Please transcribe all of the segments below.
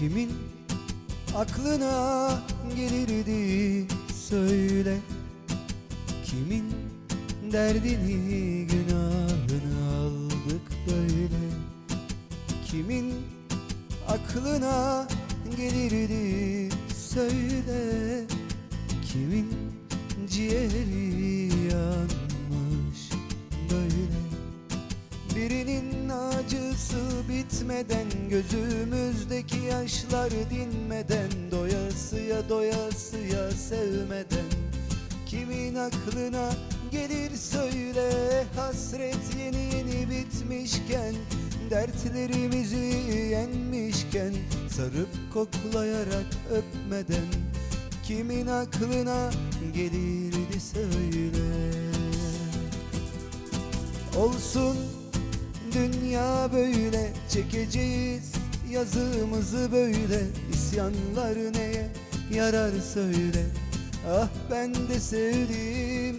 Kimin aklına gelirdi söyle. Kimin derdini günahını aldık böyle. Kimin aklına gelirdi söyle. Kimin ciğeri Gözümüzdeki yaşlar dinmeden Doyasıya doyasıya sevmeden. Kimin aklına gelir söyle Hasret yeni yeni bitmişken Dertlerimizi yenmişken Sarıp koklayarak öpmeden. Kimin aklına gelirdi söyle. Olsun dünya böyle çekeceğiz yazımızı böyle. İsyanlar neye yarar söyle. Ah ben de sevdim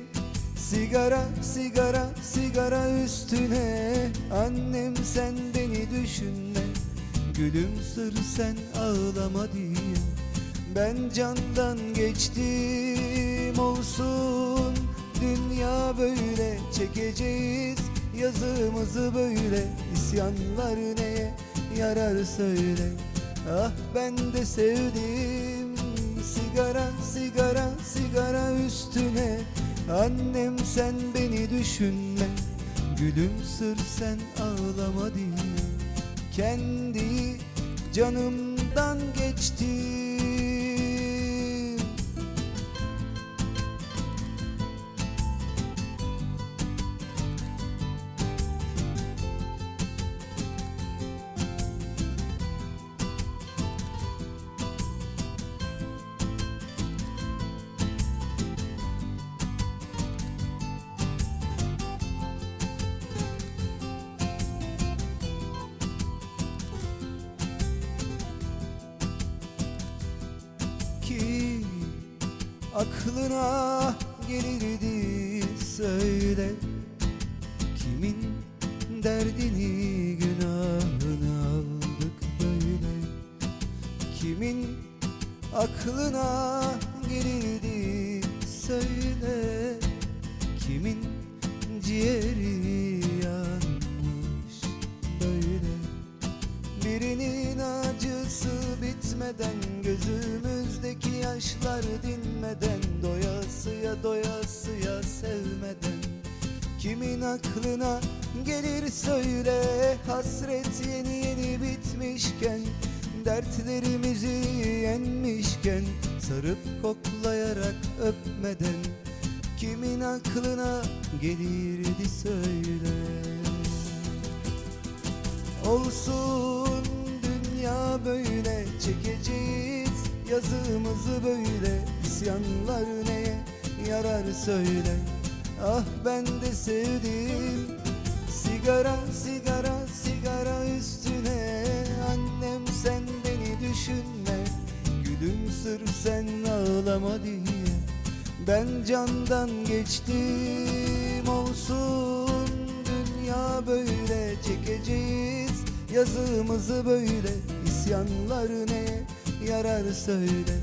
sigara sigara sigara üstüne. Annem sen beni düşünme gülüm sır sen ağlama diye. Ben candan geçtim olsun. Dünya böyle çekeceğiz yazımızı böyle İsyanlar neye yarar söyle. Ah ben de sevdim Sigara sigara sigara üstüne. Annem sen beni düşünme Gülüm sır sen ağlama diye Kendi canımdan geçtim aklına gelirdi söyle. Kimin derdini günahını aldık böyle? Kimin aklına gelirdi söyle. Kimin ciğeri yanmış böyle? Birinin acısı bitmeden Gözümüzdeki yaşlar dinmeden Doyasıya doyasıya sevmeden. Kimin aklına gelir söyle Hasret yeni yeni bitmişken Dertlerimizi yenmişken Sarıp koklayarak öpmeden. Kimin aklına gelirdi söyle. Olsun dünya böyle çekeceğiz. Yazımızı böyle isyanlar neye yarar söyle. Ah ben de sevdim. Sigara sigara sigara üstüne. Annem sen beni düşünme. Gülüm sır sen ağlama diye. Ben candan geçtim olsun. Dünya böyle çekeceğiz yazımızı böyle isyanlar ne yarar söyle.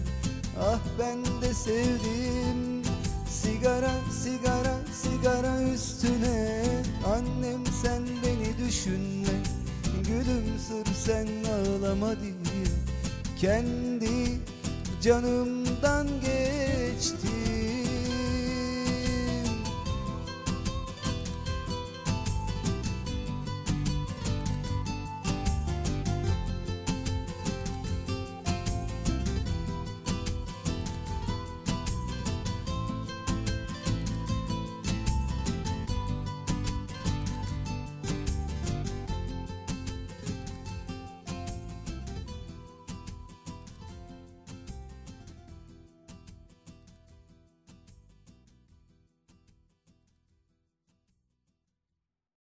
Ah ben de sevdim sigara sigara sigara üstüne. Annem sen beni düşünme gülüm sır sen ağlama diye. Kendi canımdan geçti